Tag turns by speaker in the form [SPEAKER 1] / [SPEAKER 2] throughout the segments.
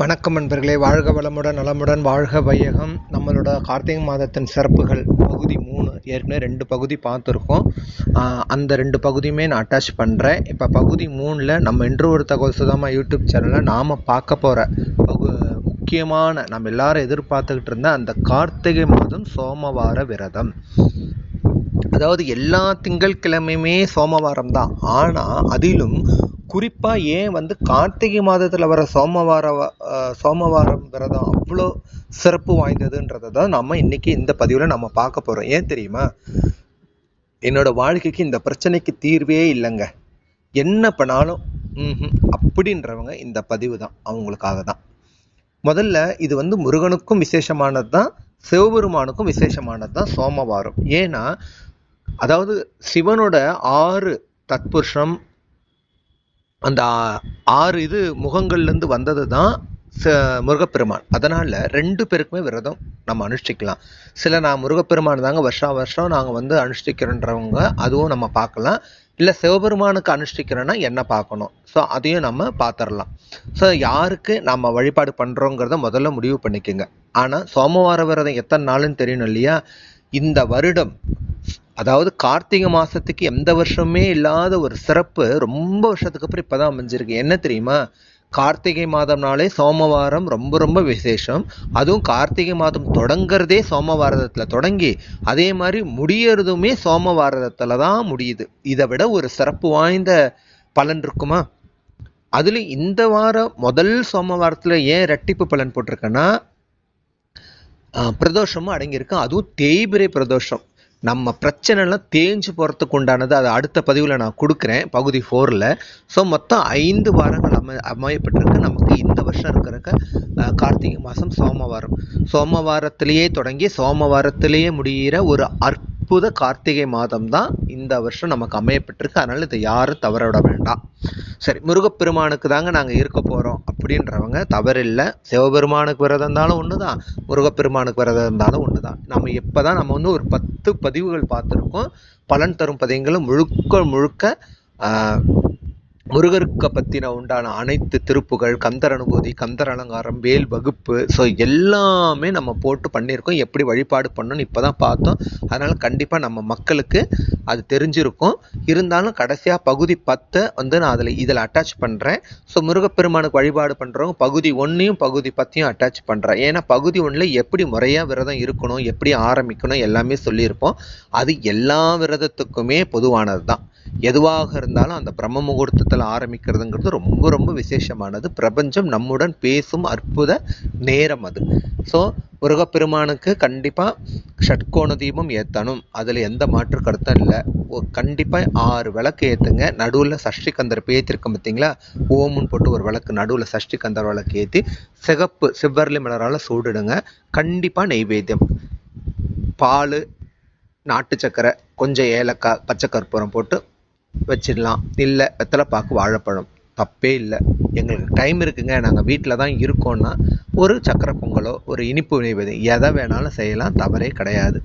[SPEAKER 1] வணக்கம் நண்பர்களே. வாழ்க வளமுடன் நலமுடன் வாழ்க வையகம். நம்மளோட கார்த்திகை மாதத்தின் சிறப்புகள் பகுதி மூணு ஏற்கனவே ரெண்டு பகுதி பார்த்துருக்கோம். அந்த ரெண்டு பகுதியுமே நான் அட்டாச் பண்ணுறேன் இப்போ பகுதி மூணில் நம்ம இன்று ஒரு தகவல் சுதாமா யூடியூப் சேனலில் நாம் பார்க்க போகிற பகு முக்கியமான நம்ம எல்லாரும் எதிர்பார்த்துக்கிட்டு இருந்த அந்த கார்த்திகை மாதம் சோமவார விரதம். அதாவது எல்லா திங்கள் கிழமையுமே சோமவாரம் தான். ஆனால் அதிலும் குறிப்பாக ஏன் வந்து கார்த்திகை மாதத்தில் வர சோமவார சோமவாரம் விரதம் அவ்வளோ சிறப்பு வாய்ந்ததுன்றதை தான் நம்ம இன்னைக்கு இந்த பதிவில் நம்ம பார்க்க போகிறோம் ஏன் தெரியுமா? என்னோட வாழ்க்கைக்கு இந்த பிரச்சனைக்கு தீர்வே இல்லைங்க. என்ன பண்ணாலும் அப்படின்றவங்க இந்த பதிவு தான் அவங்களுக்காக தான் முதல்ல இது வந்து முருகனுக்கும் விசேஷமானது தான் சிவபெருமானுக்கும் விசேஷமானது தான் சோமவாரம். ஏன்னா அதாவது சிவனோட ஆறு தத்புருஷம் அந்த ஆறு இது முகங்கள்லேருந்து வந்தது தான் ச- முருகப்பெருமான். அதனால் ரெண்டு பேருக்குமே விரதம் நம்ம அனுஷ்டிக்கலாம். சில நான் முருகப்பெருமான் தாங்க வருஷா வருஷம் நாங்கள் வந்து அனுஷ்டிக்கிறோன்றவங்க அதுவும் நம்ம பார்க்கலாம். இல்லை சிவபெருமானுக்கு அனுஷ்டிக்கிறோன்னா என்ன பார்க்கணும்? ஸோ அதையும் நம்ம பார்த்துடலாம். ஸோ யாருக்கு நம்ம வழிபாடு பண்ணுறோங்கிறத முதல்ல முடிவு பண்ணிக்கோங்க. ஆனால் சோமவார விரதம் எத்தனை நாளுன்னு தெரியணும் இல்லையா? இந்த வருடம் அதாவது கார்த்திகை மாதத்துக்கு எந்த வருஷமே இல்லாத ஒரு சிறப்பு ரொம்ப வருஷத்துக்கு அப்புறம் இப்பதான் அமைஞ்சிருக்கு. என்ன தெரியுமா? கார்த்திகை மாதம்னாலே சோமவாரம் ரொம்ப ரொம்ப விசேஷம். அதுவும் கார்த்திகை மாதம் தொடங்குறதே சோமவாரதத்தில் தொடங்கி அதே மாதிரி முடியறதுமே சோமவாரதத்தில் தான் முடியுது. இதை விட ஒரு சிறப்பு வாய்ந்த பலன் இருக்குமா? அதுலேயும் இந்த வாரம் முதல் சோமவாரத்தில் ஏன் ரெட்டிப்பு பலன் போட்டிருக்கேன்னா பிரதோஷமும் அடங்கியிருக்கு. அதுவும் தேய்பிரை பிரதோஷம். நம்ம பிரச்சனைலாம் தேஞ்சு போகிறதுக்கு உண்டானது அதை அடுத்த பதிவில் நான் கொடுக்குறேன் பகுதி ஃபோரில் ஸோ மொத்தம் ஐந்து வாரங்கள் அமை அமையப்பட்டிருக்கு. நமக்கு இந்த வருஷம் இருக்கிறக்க கார்த்திகை மாதம் சோமவாரம். சோமவாரத்திலேயே தொடங்கி சோமவாரத்திலேயே முடிகிற ஒரு அற்புத கார்த்திகை மாதம் தான் இந்த வருஷம் நமக்கு அமையப்பட்டிருக்கு. அதனால் இதை யாரும் தவற விட வேண்டாம். சரி முருகப்பெருமானுக்கு தாங்க நாங்கள் இருக்க போகிறோம் அப்படின்றவங்க தவறில்லை. சிவபெருமானுக்கு விரதம் இருந்தாலும் ஒன்று தான் முருகப்பெருமானுக்கு விரதம் இருந்தாலும் ஒன்று தான் நம்ம இப்போ தான் நம்ம வந்து ஒரு பத்து பதிவுகள் பார்த்துருக்கோம் பலன் தரும் பதியங்களும் முழுக்க முழுக்க முருகருக்கு பற்றின உண்டான அனைத்து திருப்புகள் கந்தர் அனுபூதி கந்தர் அலங்காரம் வேல் வகுப்பு ஸோ எல்லாமே நம்ம போட்டு பண்ணியிருக்கோம். எப்படி வழிபாடு பண்ணணும்னு இப்போ தான் பார்த்தோம். அதனால் கண்டிப்பாக நம்ம மக்களுக்கு அது தெரிஞ்சிருக்கும். இருந்தாலும் கடைசியாக பகுதி பத்தை வந்து நான் அதில் இதில் அட்டாச் பண்ணுறேன் ஸோ முருகப்பெருமானுக்கு வழிபாடு பண்ணுறவங்க பகுதி ஒன்றையும் பகுதி பத்தையும் அட்டாச் பண்ணுறேன் ஏன்னா பகுதி ஒன்றில் எப்படி முறையாக விரதம் இருக்கணும் எப்படி ஆரம்பிக்கணும் எல்லாமே சொல்லியிருப்போம். அது எல்லா விரதத்துக்குமே பொதுவானது தான் எதுவாக இருந்தாலும் அந்த பிரம்ம முகூர்த்தத்தில் ஆரம்பிக்கிறதுங்கிறது ரொம்ப ரொம்ப விசேஷமானது. பிரபஞ்சம் நம்முடன் பேசும் அற்புத நேரம் அது. ஸோ முருகப்பெருமானுக்கு கண்டிப்பாக ஷட்கோண தீபம் ஏற்றணும் அதில் எந்த மாற்று கருத்தும் இல்லை. கண்டிப்பாக ஆறு விளக்கு ஏற்றுங்க நடுவில் சஷ்டி கந்தர் பேத்திருக்கோம் பார்த்தீங்களா ஓமுன்னு போட்டு ஒரு விளக்கு நடுவில் சஷ்டி கந்தர் விளக்கு ஏற்றி சிகப்பு சிவ்வரளி மலரால் சூடிடுங்க. கண்டிப்பாக நெய்வேத்தியம் பால் நாட்டு சக்கரை கொஞ்சம் ஏலக்காய் பச்சை கற்பூரம் போட்டு வச்சிடலாம். இல்லை வெத்தலைப்பாக்கு வாழைப்பழம். தப்பே இல்லை. எங்களுக்கு டைம் இருக்குங்க. நாங்கள் வீட்டில் தான் இருக்கோம்னா ஒரு சக்கரை பொங்கலோ ஒரு இனிப்பு நெய்வேத்தியம் எதை வேணாலும் செய்யலாம். தவறே கிடையாது.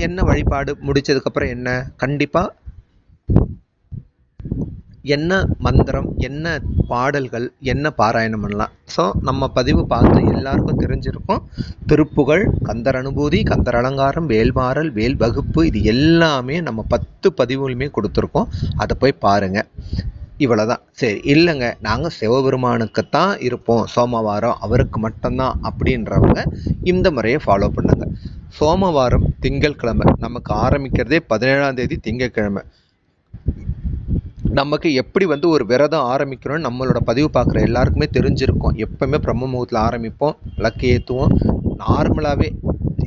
[SPEAKER 1] என்ன வழிபாடு? முடிச்சதுக்கப்புறம் என்ன? கண்டிப்பாக என்ன மந்திரம் என்ன பாடல்கள் என்ன பாராயணம் பண்ணலாம். ஸோ நம்ம பதிவு பார்த்து எல்லாருக்கும் தெரிஞ்சிருக்கும். திருப்புகழ் கந்தர் அனுபூதி கந்தர் அலங்காரம் வேல்மாறல் வேல் வகுப்பு இது எல்லாமே நம்ம பத்து பதிவுகளுமே கொடுத்துருக்கோம். அதை போய் பாருங்க. இவ்வளோதான் சரி இல்லைங்க. நாங்கள் சிவபெருமானுக்குத்தான் இருப்போம். சோமவாரம் அவருக்கு மட்டும்தான் அப்படின்றவங்க இந்த முறையை ஃபாலோ பண்ணுங்க. சோமவாரம் திங்கட்கிழமை நமக்கு ஆரம்பிக்கிறதே பதினேழாம் தேதி திங்கட்கிழமை. நமக்கு எப்படி வந்து ஒரு விரதம் ஆரம்பிக்கிறோம்னு நம்மளோட பதிவு பார்க்குற எல்லாருக்குமே தெரிஞ்சிருக்கும். எப்பவுமே பிரம்ம முகத்தில் ஆரம்பிப்போம் விளக்கு ஏற்றுவோம் நார்மலாகவே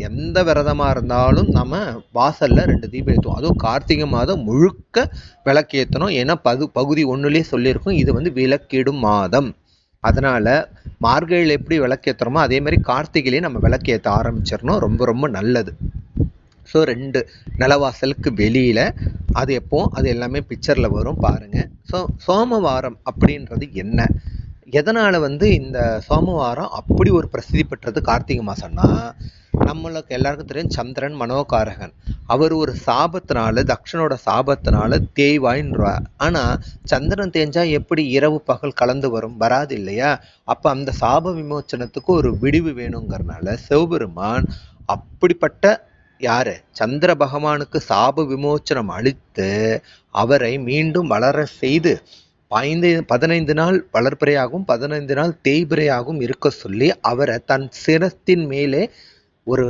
[SPEAKER 1] எந்த விரதமாக இருந்தாலும் நம்ம வாசலில் ரெண்டு தீபம் ஏற்றுவோம் அதுவும் கார்த்திகை மாதம் முழுக்க விளக்கு ஏற்றணும் ஏன்னா பகு பகுதி ஒன்றுலேயே சொல்லியிருக்கோம் இது வந்து விளக்கிடும் மாதம். அதனால் மார்கழியில் எப்படி விளக்கேற்றுறோமோ அதே மாதிரி கார்த்திகையிலேயே நம்ம விளக்கேற்ற ஆரம்பிச்சிடணும். ரொம்ப ரொம்ப நல்லது. ஸோ ரெண்டு நிலவாசலுக்கு வெளியில் அது எப்போ அது எல்லாமே பிக்சரில் வரும் பாருங்கள் ஸோ சோமவாரம் அப்படின்றது என்ன? எதனால் வந்து இந்த சோமவாரம் அப்படி ஒரு பிரசித்தி பெற்றது கார்த்திகை மாதம்னா நம்மளுக்கு எல்லாருக்கும் தெரியும் சந்திரன் மனோகாரகன். அவர் ஒரு சாபத்தினால தக்ஷனோட சாபத்தினால தேய்வாயின்றார் ஆனால் சந்திரன் தேஞ்சா எப்படி இரவு பகல் கலந்து வரும்? வராது இல்லையா? அப்போ அந்த சாப விமோச்சனத்துக்கு ஒரு விடிவு வேணுங்கிறனால சிவபெருமான் அப்படிப்பட்ட யாரு? சந்திர பகவானுக்கு சாப விமோச்சனம் அளித்து அவரை மீண்டும் வளர செய்து ஐந்து பதினைந்து நாள் வளர்பிறையாகவும் பதினைந்து நாள் தேய்பிறையாகவும் இருக்க சொல்லி அவரை தன் சிரத்தின் மேலே ஒரு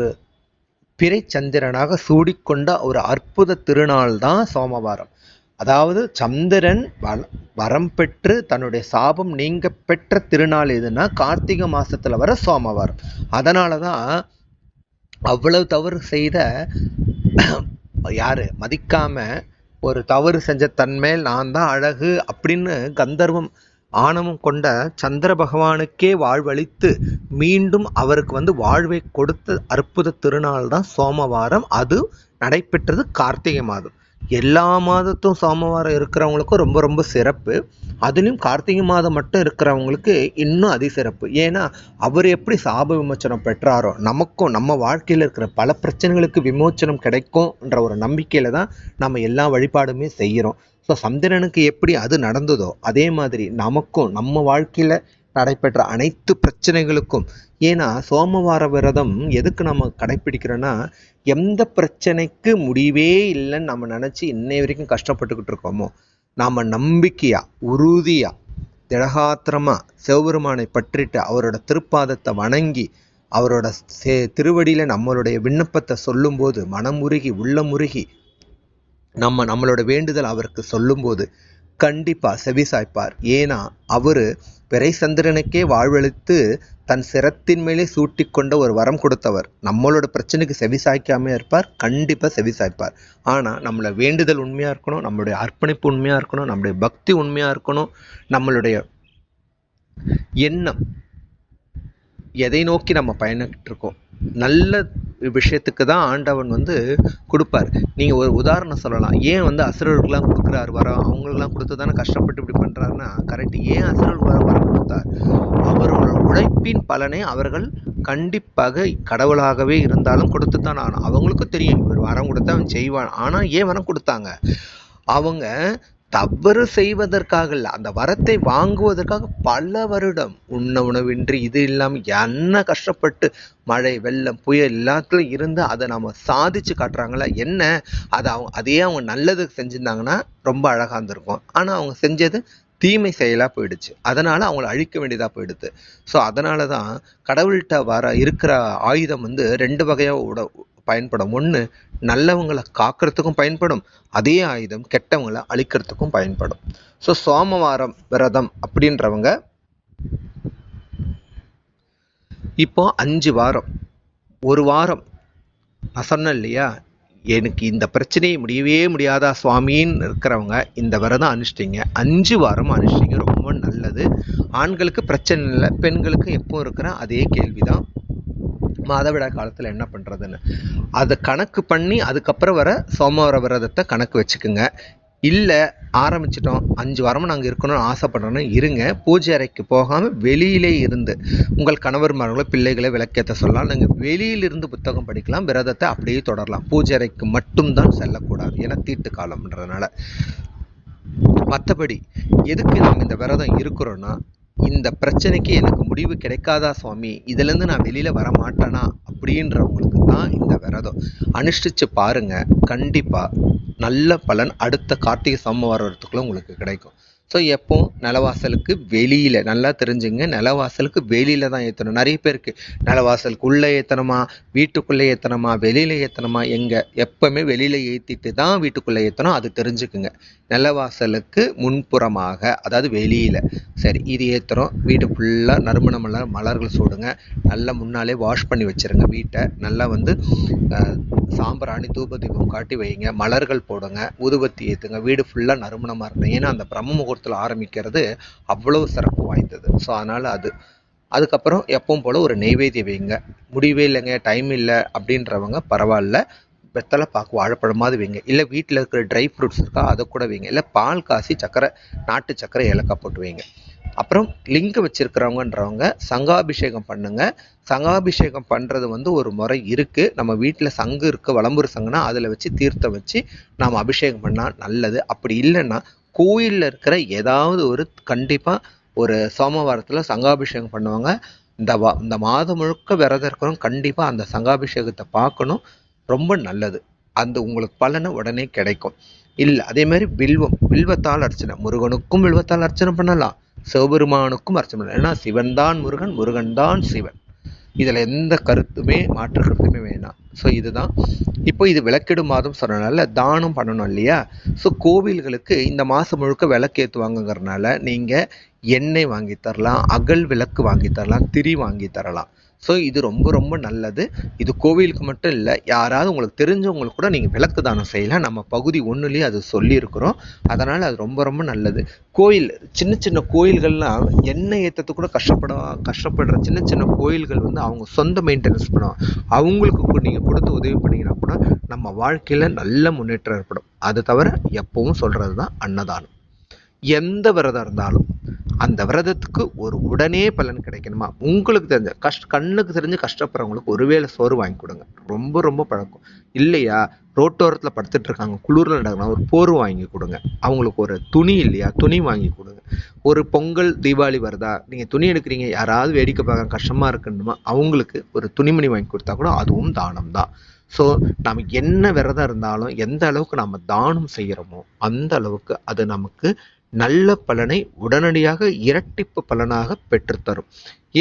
[SPEAKER 1] பிறைச்சந்திரனாக சூடிக்கொண்ட ஒரு அற்புத திருநாள் தான் சோமவாரம். அதாவது சந்திரன் வ- வரம் பெற்று தன்னுடைய சாபம் நீங்க பெற்ற திருநாள் எதுன்னா கார்த்திகை மாசத்துல வர சோமவாரம். அதனால தான் அவ்வளவு தவறு செய்த யாரு? மதிக்காமல் ஒரு தவறு செஞ்ச தன்மேல் நான் தான் அழகு அப்படின்னு கந்தர்வம் ஆணவம் கொண்ட சந்திர பகவானுக்கே வாழ்வளித்து மீண்டும் அவருக்கு வந்து வாழ்வை கொடுத்த அற்புத திருநாள் தான் சோமவாரம். அது நடைபெற்றது கார்த்திகை மாதம். எல்லா மாதத்தும் சோமவாரம் இருக்கிறவங்களுக்கும் ரொம்ப ரொம்ப சிறப்பு. அதுலேயும் கார்த்திகை மாதம் மட்டும் இருக்கிறவங்களுக்கு இன்னும் அதிசிறப்பு. ஏன்னா அவர் எப்படி சாப விமோச்சனம் பெற்றாரோ நமக்கும் நம்ம வாழ்க்கையில் இருக்கிற பல பிரச்சனைகளுக்கு விமோச்சனம் கிடைக்கும்ன்ற ஒரு நம்பிக்கையில் தான் நம்ம எல்லா வழிபாடுமே செய்கிறோம். ஸோ சந்திரனுக்கு எப்படி அது நடந்ததோ அதே மாதிரி நமக்கும் நம்ம வாழ்க்கையில் நடைபெற்ற அனைத்து பிரச்சனைகளுக்கும் ஏன்னா சோமவார விரதம் எதுக்கு நம்ம கடைப்பிடிக்கிறோன்னா எந்த பிரச்சனைக்கு முடிவே இல்லைன்னு நம்ம நினச்சி இன்னை வரைக்கும் கஷ்டப்பட்டுக்கிட்டு இருக்கோமோ நாம் நம்பிக்கையா உறுதியா திடகாத்திரமாக சிவபெருமானை பற்றிட்டு அவரோட திருப்பாதத்தை வணங்கி அவரோட சே திருவடியில நம்மளுடைய விண்ணப்பத்தை சொல்லும்போது மனமுருகி உள்ளமுருகி நம்ம நம்மளோட வேண்டுதல் அவருக்கு சொல்லும்போது கண்டிப்பாக செவி சாய்ப்பார் ஏன்னா அவர் பிறைசந்திரனுக்கே வாழ்வழித்து வாழ்வளித்து தன் சிரத்தின் மேலே சூட்டிக்கொண்ட ஒரு வரம் கொடுத்தவர். நம்மளோட பிரச்சனைக்கு செவி சாய்க்காம இருப்பார் கண்டிப்பாக செவி சாய்ப்பார் நம்மளை வேண்டுதல் உண்மையாக இருக்கணும் நம்மளுடைய அர்ப்பணிப்பு உண்மையாக இருக்கணும் நம்மளுடைய பக்தி உண்மையாக இருக்கணும் நம்மளுடைய எண்ணம் எதை நோக்கி நம்ம பயணிட்டு இருக்கோம் நல்ல விஷயத்துக்கு தான் ஆண்டவன் வந்து கொடுப்பார். நீங்கள் ஒரு உதாரணம் சொல்லலாம். ஏன் வந்து அசுரர்களுக்கெல்லாம் கொடுக்குறாரு? வரம் அவங்களுக்கெல்லாம் கொடுத்து தானே கஷ்டப்பட்டு இப்படி பண்ணுறாருன்னா கரெக்ட் ஏன் அசுரர்கள் வர வரம் கொடுத்தார்? அவர்களோட உழைப்பின் பலனை அவர்கள் கண்டிப்பாக கடவுளாகவே இருந்தாலும் கொடுத்து தான் ஆகணும். அவங்களுக்கும் தெரியும் இவர் வரம் கொடுத்தா அவன் செய்வான். ஆனால் ஏன் வரம் கொடுத்தாங்க? அவங்க தவறு செய்வதற்காக இல்லை அந்த வரத்தை வாங்குவதற்காக பல வருடம் உண்ண உணவின்றி இது இல்லாமல் என்ன கஷ்டப்பட்டு மழை வெள்ளம் புயல் எல்லாத்துலையும் இருந்து அதை நம்ம சாதிச்சு காட்டுறாங்களா என்ன? அதை அவங்க அதே அவங்க நல்லதுக்கு செஞ்சுருந்தாங்கன்னா ரொம்ப அழகாக இருந்திருக்கும். ஆனால் அவங்க செஞ்சது தீமை செயலாக போயிடுச்சு. அதனால் அவங்கள அழிக்க வேண்டியதாக போயிடுது. ஸோ அதனால தான் கடவுள்கிட்ட வர இருக்கிற ஆயுதம் வந்து ரெண்டு வகையாக உட பயன்படும். ஒன்று நல்லவங்களை காக்கிறதுக்கும் பயன்படும். அதே ஆயுதம் கெட்டவங்களை அழிக்கிறதுக்கும் பயன்படும். ஸோ சோமவாரம் விரதம் அப்படின்றவங்க இப்போ அஞ்சு வாரம். ஒரு வாரம். நான் சொன்னேன் இல்லையா? எனக்கு இந்த பிரச்சனையை முடியவே முடியாதா சுவாமின்னு இருக்கிறவங்க இந்த விரதம் அனுஷ்டிங்க. அஞ்சு வாரம் அனுஷ்டிங்க ரொம்ப நல்லது. ஆண்களுக்கு பிரச்சனை இல்லை பெண்களுக்கு எப்போ இருக்கிற அதே கேள்விதான். மாதவிடாய் காலத்தில் என்ன பண்ணுறதுன்னு அதை கணக்கு பண்ணி அதுக்கப்புறம் வர சோமவார விரதத்தை கணக்கு வச்சுக்குங்க. இல்லை ஆரம்பிச்சிட்டோம். அஞ்சு வாரமும் நாங்கள் இருக்கணும்னு ஆசைப்படுறோன்னு இருங்க. பூஜை அறைக்கு போகாமல் வெளியிலே இருந்து உங்கள் கணவர்மார்களோ பிள்ளைகளை விளக்கேற்ற சொல்லலாம் நீங்கள் வெளியிலிருந்து புத்தகம் படிக்கலாம் விரதத்தை அப்படியே தொடரலாம். பூஜை அறைக்கு மட்டும்தான் செல்லக்கூடாது. ஏன்னா தீட்டு காலம்ன்றதுனால. மற்றபடி எதுக்கு நம்ம இந்த விரதம் இருக்கிறோன்னா இந்த பிரச்சனைக்கு எனக்கு முடிவு கிடைக்காதா சுவாமி? இதுலேருந்து நான் வெளியில் வர மாட்டேனா அப்படின்றவங்களுக்கு தான் இந்த விரதம். அனுஷ்டிச்சு பாருங்க. கண்டிப்பாக நல்ல பலன் அடுத்த கார்த்திகை சோமவாரம் வரத்துக்குள்ளே உங்களுக்கு கிடைக்கும். ஸோ எப்போ? நிலவாசலுக்கு வெளியில். நல்லா தெரிஞ்சுங்க. நிலவாசலுக்கு வெளியில் தான் ஏற்றணும் நிறைய பேருக்கு நிலவாசலுக்குள்ளே ஏற்றணுமா வீட்டுக்குள்ளே ஏற்றணுமா வெளியில் ஏற்றணுமா எங்கே? எப்போவுமே வெளியில் ஏற்றிட்டு தான் வீட்டுக்குள்ளே ஏற்றணும் அது தெரிஞ்சுக்குங்க. நிலவாசலுக்கு முன்புறமாக அதாவது வெளியில். சரி இது ஏற்றுறோம் வீடு ஃபுல்லாக நறுமண மலர் மலர்கள் சூடுங்க. நல்லா முன்னாலே வாஷ் பண்ணி வச்சிருங்க வீட்டை. நல்லா வந்து சாம்பிராணி தூப தீபம் காட்டி வைங்க. மலர்கள் போடுங்க. ஊதுபத்தி ஏற்றுங்க வீடு ஃபுல்லாக நறுமணமாக இருக்கணும். ஏன்னா அந்த பிரம்ம முகூர்த்தத்தில் ஆரம்பிக்கிறது அவ்வளவு சிறப்பு வாய்ந்தது. ஸோ அதனால் அது. அதுக்கப்புறம் எப்பவும் போல் ஒரு நெய்வேத்தியம் வைங்க. முடிவே இல்லைங்க டைம் இல்லை அப்படின்றவங்க பரவாயில்ல. வெத்தலை பாக்கு வாழைப்பழமாவது வைங்க. இல்லை வீட்டில் இருக்கிற ட்ரை ஃப்ரூட்ஸ் இருக்கா அதை கூட வைங்க. இல்லை பால் காசி சக்கரை நாட்டு சக்கரை ஏலக்காய் போட்டு வைங்க. அப்புறம் லிங்க் வச்சுருக்கிறவங்கன்றவங்க சங்காபிஷேகம் பண்ணுங்கள் சங்காபிஷேகம் பண்ணுறது வந்து ஒரு முறை இருக்குது நம்ம வீட்டில் சங்கு இருக்குது வலம்புரி சங்குனா அதில் வச்சு தீர்த்தம் வச்சு நாம் அபிஷேகம் பண்ணால் நல்லது. அப்படி இல்லைன்னா கோயிலில் இருக்கிற ஏதாவது ஒரு கண்டிப்பாக ஒரு சோமவாரத்தில் சங்காபிஷேகம் பண்ணுவாங்க. இந்த வா இந்த மாதம் முழுக்க விரதம் இருக்கிறவங்க கண்டிப்பாக அந்த சங்காபிஷேகத்தை பார்க்கணும். ரொம்ப நல்லது. அந்த உங்களுக்கு பலனை உடனே கிடைக்கும். இல்லை அதே மாதிரி வில்வம் வில்வத்தால் அர்ச்சனை. முருகனுக்கும் வில்வத்தால் அர்ச்சனை பண்ணலாம். சிவபெருமானுக்கும் அர்ச்சனை பண்ணலாம். ஏன்னா சிவன் தான் முருகன் முருகன் தான் சிவன். இதில் எந்த கருத்துமே மாற்று கருத்துமே வேணாம். ஸோ இதுதான். இப்போ இது விளக்கிடும் மாதம் சொன்னனால தானம் பண்ணணும் இல்லையா? ஸோ கோவில்களுக்கு இந்த மாதம் முழுக்க விளக்கேற்றுவாங்கங்கிறனால நீங்கள் எண்ணெய் வாங்கி தரலாம் அகல் விளக்கு வாங்கி தரலாம் திரி வாங்கி தரலாம். ஸோ இது ரொம்ப ரொம்ப நல்லது. இது கோவிலுக்கு மட்டும் இல்லை யாராவது உங்களுக்கு தெரிஞ்சவங்களுக்கு கூட நீங்கள் விளக்கு தானம் செய்யலாம். நம்ம பகுதி ஒன்றுலேயே அது சொல்லியிருக்கிறோம். அதனால் அது ரொம்ப ரொம்ப நல்லது. கோயில் சின்ன சின்ன கோயில்கள்லாம் எண்ணெய் ஏற்றத்துக்கு கூட கஷ்டப்பட கஷ்டப்படுற சின்ன சின்ன கோயில்கள் வந்து அவங்க சொந்த மெயின்டெனன்ஸ் பண்ணுவாங்க. அவங்களுக்கு நீங்கள் கொடுத்து உதவி பண்ணிங்கன்னா கூட நம்ம வாழ்க்கையில் நல்ல முன்னேற்றம் ஏற்படும். அது தவிர எப்பவும் சொல்கிறது தான் அன்னதானம். எந்த விரதம் இருந்தாலும் அந்த விரதத்துக்கு ஒரு உடனே பலன் கிடைக்கணுமா? உங்களுக்கு தெரிஞ்ச கஷ்ட கண்ணுக்கு தெரிஞ்சு கஷ்டப்படுறவங்களுக்கு ஒருவேளை சோறு வாங்கி கொடுங்க. ரொம்ப ரொம்ப பழக்கம். இல்லையா? ரோட்டோரத்தில் படுத்துட்டு இருக்காங்க குளிரில் நடக்கணும் ஒரு போர்வை வாங்கி கொடுங்க. அவங்களுக்கு ஒரு துணி இல்லையா? துணி வாங்கி கொடுங்க. ஒரு பொங்கல் தீபாவளி வருதா? நீங்கள் துணி எடுக்கிறீங்க யாராவது வேடிக்கை பார்க்க கஷ்டமாக இருக்குன்னுமா? அவங்களுக்கு ஒரு துணிமணி வாங்கி கொடுத்தா கூட அதுவும் தானம் தான். ஸோ நம்ம என்ன விரதம் இருந்தாலும் எந்த அளவுக்கு நம்ம தானம் செய்கிறோமோ அந்த அளவுக்கு அது நமக்கு நல்ல பலனை உடனடியாக இரட்டிப்பு பலனாக பெற்றுத்தரும்.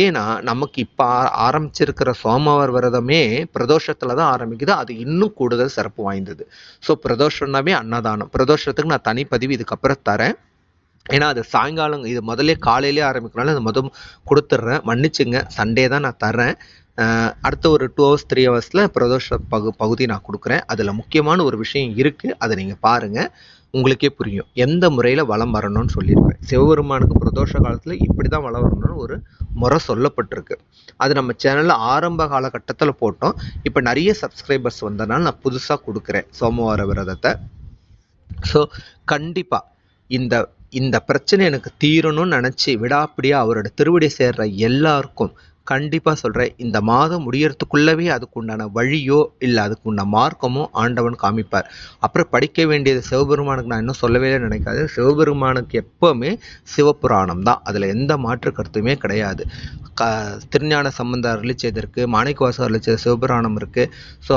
[SPEAKER 1] ஏன்னா நமக்கு இப்போ ஆரம்பிச்சிருக்கிற சோமவர் விரதமே பிரதோஷத்தில் தான் ஆரம்பிக்குது. அது இன்னும் கூடுதல் சிறப்பு வாய்ந்தது. ஸோ பிரதோஷம்னாவே அன்னதானம். பிரதோஷத்துக்கு நான் தனிப்பதிவு இதுக்கப்புறம் தரேன். ஏன்னா அது சாயங்காலம் இது முதல்ல காலையிலே ஆரம்பிக்கிறனால அது மொதல் கொடுத்துட்றேன். மன்னிச்சுங்க சண்டே தான் நான் தரேன். அடுத்த ஒரு டூ ஹவர்ஸ் த்ரீ ஹவர்ஸில் பிரதோஷ பகு பகுதி நான் கொடுக்குறேன். அதில் முக்கியமான ஒரு விஷயம் இருக்குது அதை நீங்கள் பாருங்கள் உங்களுக்கே புரியும். எந்த முறையில் வளம் வரணும்னு சொல்லியிருப்பேன். சிவபெருமானுக்கு பிரதோஷ காலத்தில் இப்படி தான் வளம் வரணும்னு ஒரு முறை சொல்லப்பட்டிருக்கு. அது நம்ம சேனலில் ஆரம்ப காலகட்டத்தில் போட்டோம். இப்போ நிறைய சப்ஸ்கிரைபர்ஸ் வந்தனால நான் புதுசாக கொடுக்குறேன் சோமவார விரதத்தை. ஸோ கண்டிப்பாக இந்த இந்த பிரச்சனை எனக்கு தீரணும்னு நினச்சி விடாப்பிடியாக அவரோட திருவடி சேர்ற எல்லாருக்கும் கண்டிப்பாக சொல்கிறேன் இந்த மாதம் முடியறதுக்குள்ளவே அதுக்கு உண்டான வழியோ இல்லை அதுக்கு உண்டான மார்க்கமோ ஆண்டவன் காமிப்பார். அப்புறம் படிக்க வேண்டியது சிவபெருமானுக்கு நான் இன்னும் சொல்லவே நினைக்காது சிவபெருமானுக்கு எப்போவுமே சிவபுராணம் தான். அதில் எந்த மாற்று கருத்துமே கிடையாது. க திருஞான சம்பந்தர் அருளி செய்திருக்கு மாணிக்கவாசகர் அருளி செய்த சிவபுராணம் இருக்குது ஸோ